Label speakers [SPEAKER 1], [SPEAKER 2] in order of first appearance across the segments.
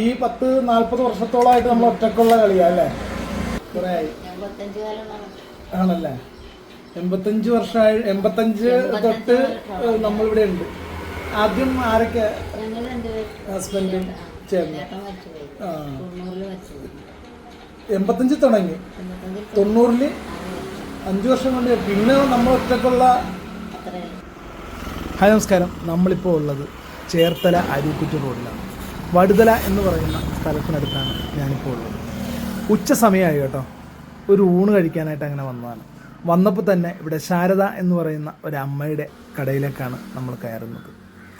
[SPEAKER 1] ഈ പത്ത് നാല്പത് വർഷത്തോളമായിട്ട് നമ്മൾ ഒറ്റക്കുള്ള കളിയാ അല്ലേ? കുറേ ആണല്ലേ? എൺപത്തഞ്ച് വർഷമായി എൺപത്തഞ്ച് തൊട്ട് നമ്മളിവിടെ ഉണ്ട്. ആദ്യം ആരൊക്കെ? ഹസ്ബൻഡും ചേർന്ന് ആ. എൺപത്തഞ്ച് തുടങ്ങി. തൊണ്ണൂറിൽ അഞ്ച് വർഷം കൊണ്ട് പിന്നെ നമ്മൾ ഒറ്റക്കുള്ള ഹായ് നമസ്കാരം. നമ്മളിപ്പോൾ ഉള്ളത് ചേർത്തല അരുക്കുറ്റി റോഡിലാണ്. വടുതല എന്ന് പറയുന്ന സ്ഥലത്തിനടുത്താണ് ഞാനിപ്പോൾ ഉള്ളത്. ഉച്ച സമയമായി കേട്ടോ. ഒരു ഊണ് കഴിക്കാനായിട്ട് അങ്ങനെ വന്നതാണ്. വന്നപ്പോൾ തന്നെ ഇവിടെ ശാരദ എന്ന് പറയുന്ന ഒരു അമ്മയുടെ കടയിലേക്കാണ് നമ്മൾ കയറുന്നത്.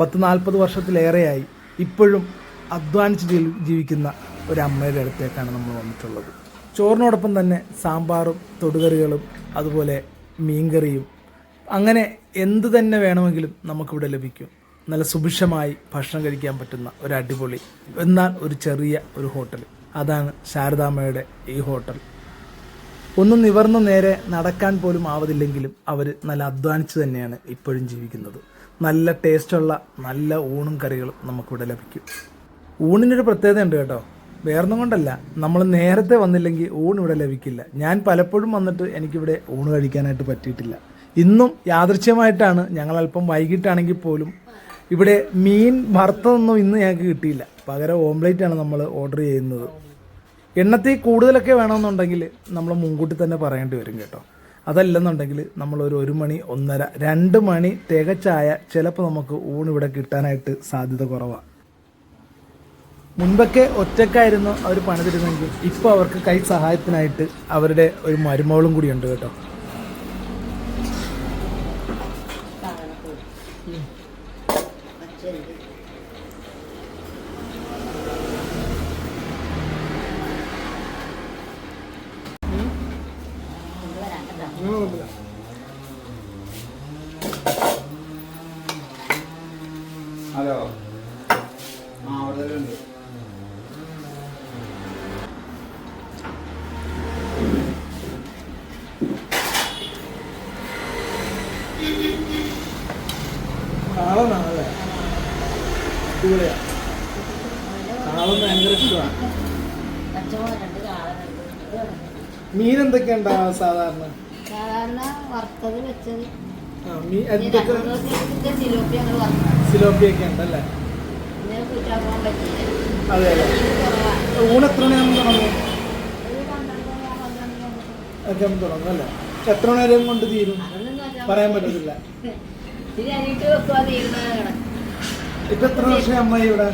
[SPEAKER 1] പത്ത് നാൽപ്പത് വർഷത്തിലേറെയായി ഇപ്പോഴും അധ്വാനിച്ച് ജീവി- ജീവിക്കുന്ന ഒരു അമ്മയുടെ അടുത്തേക്കാണ് നമ്മൾ വന്നിട്ടുള്ളത്. ചോറിനോടൊപ്പം തന്നെ സാമ്പാറും തൊടുകറികളും അതുപോലെ മീൻകറിയും അങ്ങനെ എന്ത് തന്നെ വേണമെങ്കിലും നമുക്കിവിടെ ലഭിക്കും. നല്ല സുഭിക്ഷമായി ഭക്ഷണം കഴിക്കാൻ പറ്റുന്ന ഒരു അടിപൊളി എന്നാൽ ഒരു ചെറിയ ഒരു ഹോട്ടൽ. അതാണ് ശാരദാമ്മയുടെ ഈ ഹോട്ടൽ. ഒന്നും നിവർന്ന് നേരെ നടക്കാൻ പോലും ആവതില്ലെങ്കിലും അവർ നല്ല അധ്വാനിച്ച് തന്നെയാണ് ഇപ്പോഴും ജീവിക്കുന്നത്. നല്ല ടേസ്റ്റുള്ള നല്ല ഊണും കറികളും നമുക്കിവിടെ ലഭിക്കും. ഊണിനൊരു പ്രത്യേകത ഉണ്ട് കേട്ടോ. വേറൊന്നും കൊണ്ടല്ല നമ്മൾ നേരത്തെ വന്നില്ലെങ്കിൽ ഊണ് ഇവിടെ ലഭിക്കില്ല. ഞാൻ പലപ്പോഴും വന്നിട്ട് എനിക്കിവിടെ ഊണ് കഴിക്കാനായിട്ട് പറ്റിയിട്ടില്ല. ഇന്നും യാദൃച്ഛ്യമായിട്ടാണ് ഞങ്ങൾ അല്പം വൈകിട്ടാണെങ്കിൽ പോലും ഇവിടെ മീൻ വറുത്തതൊന്നും ഇന്ന് ഞങ്ങൾക്ക് കിട്ടിയില്ല. പകരം ഓംലേറ്റ് ആണ് നമ്മൾ ഓർഡർ ചെയ്യുന്നത്. എണ്ണത്തിൽ കൂടുതലൊക്കെ വേണമെന്നുണ്ടെങ്കിൽ നമ്മൾ മുൻകൂട്ടി തന്നെ പറയേണ്ടി വരും കേട്ടോ. അതല്ലെന്നുണ്ടെങ്കിൽ നമ്മൾ ഒരു മണി ഒന്നര രണ്ട് മണി തികച്ചായ ചിലപ്പോൾ നമുക്ക് ഊണ് ഇവിടെ കിട്ടാനായിട്ട് സാധ്യത കുറവാണ് മുൻപൊക്കെ ഒറ്റക്കായിരുന്നു അവർ പണിതിരുന്നെങ്കിൽ ഇപ്പോൾ അവർക്ക് കൈ സഹായത്തിനായിട്ട് അവരുടെ ഒരു മരുമകളും കൂടി ഉണ്ട് കേട്ടോ.
[SPEAKER 2] 这。嗯，不
[SPEAKER 1] 了。阿廖。ഭയങ്കര ഇഷ്ടമാണ്. മീൻ എന്തൊക്കെയുണ്ടാ സാധാരണ?
[SPEAKER 3] സാധാരണ വറുത്തത് വെച്ചത്.
[SPEAKER 1] സിലോപ്പിയൊക്കെ ഉണ്ടല്ലേ? അതെ അതെ. ഊണ് എത്ര മണിയാകുമ്പോൾ തുടങ്ങും? ഒക്കെ തുടങ്ങും അല്ലേ? എത്ര മണി വരെയും കൊണ്ട് തീരും? പറയാൻ പറ്റത്തില്ല. ഇപ്പൊ എത്ര വർഷം അമ്മ ഇവിടെ?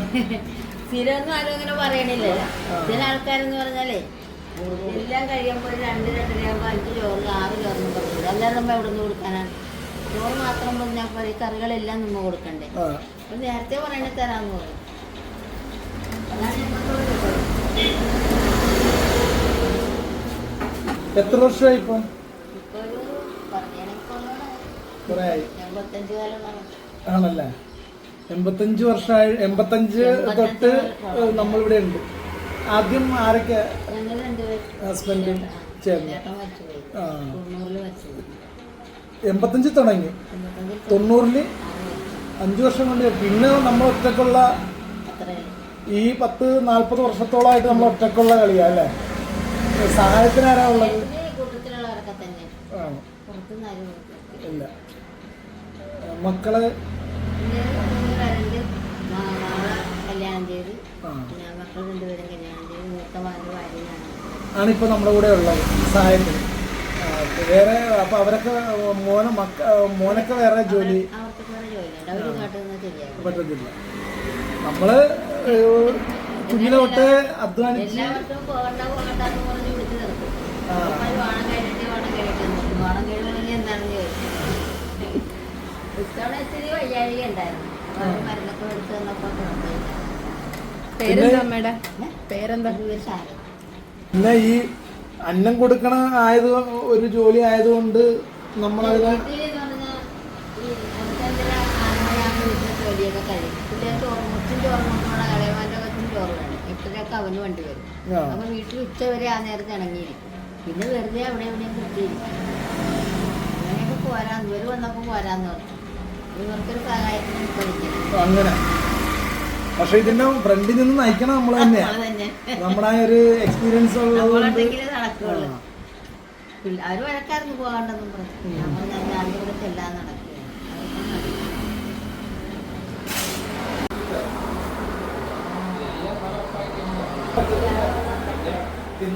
[SPEAKER 3] സ്ഥിരമൊന്നും ആരും അങ്ങനെ പറയണില്ലല്ലോ
[SPEAKER 1] ആ.
[SPEAKER 3] ചില ആൾക്കാരെന്ന് പറഞ്ഞാലേ എല്ലാം കഴിയുമ്പോൾ രണ്ട് രണ്ടരയാകുമ്പോൾ അഞ്ച് ചോറ് ആറ് ചോറിനും പറഞ്ഞു അല്ലാതെ നമ്മൾ എവിടെ നിന്ന് കൊടുക്കാനാണ്? ചോറ് മാത്രം പറഞ്ഞാൽ പറയും കറികളെല്ലാം നമ്മൾ കൊടുക്കണ്ടേ? അപ്പൊ നേരത്തെ പറയണേ തരാന്ന് പറയും.
[SPEAKER 1] എത്ര വർഷമായി ഇപ്പൊ? ആണല്ലേ? എൺപത്തഞ്ച് വർഷമായി എൺപത്തഞ്ച് തൊട്ട് നമ്മളിവിടെ ഉണ്ട് ആദ്യം ആരൊക്കെ? ഹസ്ബൻഡ് ചേർന്ന് ആ. എൺപത്തഞ്ച് തുടങ്ങി. തൊണ്ണൂറിൽ അഞ്ചു വർഷം കൊണ്ട് പിന്നെ നമ്മൾ ഒറ്റക്കുള്ള ഈ പത്ത് നാൽപ്പത് വർഷത്തോളമായിട്ട് നമ്മൾ ഒറ്റക്കുള്ള കളിയാ അല്ലേ? സഹായത്തിന് ആരാ ഉള്ളത്? ഇല്ല.
[SPEAKER 3] ഈ ഒരു ഇപ്പൊ മാ- മാളെ കല്യാണം ചെയ്ത്.
[SPEAKER 1] ആ.
[SPEAKER 3] പിന്നെ മക്കൾ രണ്ടുപേരും കല്യാണം ചെയ്ത് മൂത്ത മകന്റെ ഭാര്യനാണ്
[SPEAKER 1] ആണിപ്പോൾ നമ്മുടെ കൂടെ ഉള്ളത് സഹായത്തിന് വേറെ അപ്പൊ അവരൊക്കെ മോന മക്ക മോനൊക്കെ വേറെ ജോലി?
[SPEAKER 3] അവർക്ക് വേറെ ജോലിയുണ്ട്. അവർ കാട്ടുന്നത് ശരിയാകും
[SPEAKER 1] പറ്റത്തില്ല. നമ്മൾ കുഞ്ഞിനെ തൊട്ട് അധ്വാനിച്ച്
[SPEAKER 3] എല്ലാവർക്കും പോകണ്ട പോകണ്ട പറഞ്ഞ് വിളിച്ചു നിർത്തും.
[SPEAKER 1] ആ.
[SPEAKER 3] അപ്പോൾ ഓണം കഴിഞ്ഞിട്ട് ഓണം കഴിഞ്ഞിട്ട് എന്ന് പറയും. ഓണം കഴിയുമ്പോൾ എന്താണെന്ന് ചോദിച്ചു ഇത്തവണ ഇത്തിരി വയ്യാഴിക ഉണ്ടായിരുന്നു. മരുന്നൊക്കെ എടുത്ത് തന്നപ്പോൾ കുഴപ്പമില്ല
[SPEAKER 4] പേരെന്താ അമ്മയുടെ? പേരെന്താ?
[SPEAKER 3] ഒരു സാരം
[SPEAKER 1] പിന്നെ ഈ അന്നം കൊടുക്കണ ആയത് ഒരു ജോലി ആയതുകൊണ്ട്
[SPEAKER 3] കഴിയും? പിന്നെ അവന് വണ്ടി വരും. വീട്ടിൽ ഉച്ച വരെ ആ നേരത്ത് ഇണങ്ങിയിരിക്കും. വെറുതെ അവിടെ എവിടെയും കിട്ടിയിരിക്കും അങ്ങനെയൊക്കെ പോരാന്ന് ഇവർ വന്നപ്പോൾ പോരാന്ന് പറഞ്ഞു.
[SPEAKER 1] അങ്ങനെ. പക്ഷെ ഇതിന്റെ ഫ്രണ്ടിൽ നിന്ന് നയിക്കണം നമ്മൾ
[SPEAKER 3] തന്നെ.
[SPEAKER 1] നമ്മുടെ ഒരു എക്സ്പീരിയൻസ് ഉള്ളത് കൊണ്ട്
[SPEAKER 3] നമ്മളുണ്ടെങ്കിലേ നടക്കുള്ളൂ. അവർ വഴക്കായിരുന്നു പോകാണ്ടെന്നും പറഞ്ഞു നടക്കും.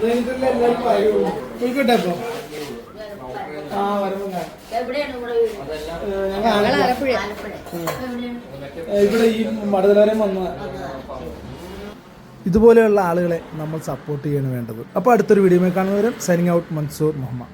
[SPEAKER 1] കഴിഞ്ഞിട്ടല്ലേ പോയിക്കോട്ടെ അപ്പൊ ഞങ്ങൾ ആലപ്പുഴ. ഇവിടെ ഈ മടതലവരെ വന്ന ഇതുപോലെയുള്ള ആളുകളെ നമ്മൾ സപ്പോർട്ട് ചെയ്യാണ് വേണ്ടത്. അപ്പോൾ അടുത്തൊരു വീഡിയോ കാണുന്നവരും സൈനിങ് ഔട്ട് മൻസൂർ മുഹമ്മദ്.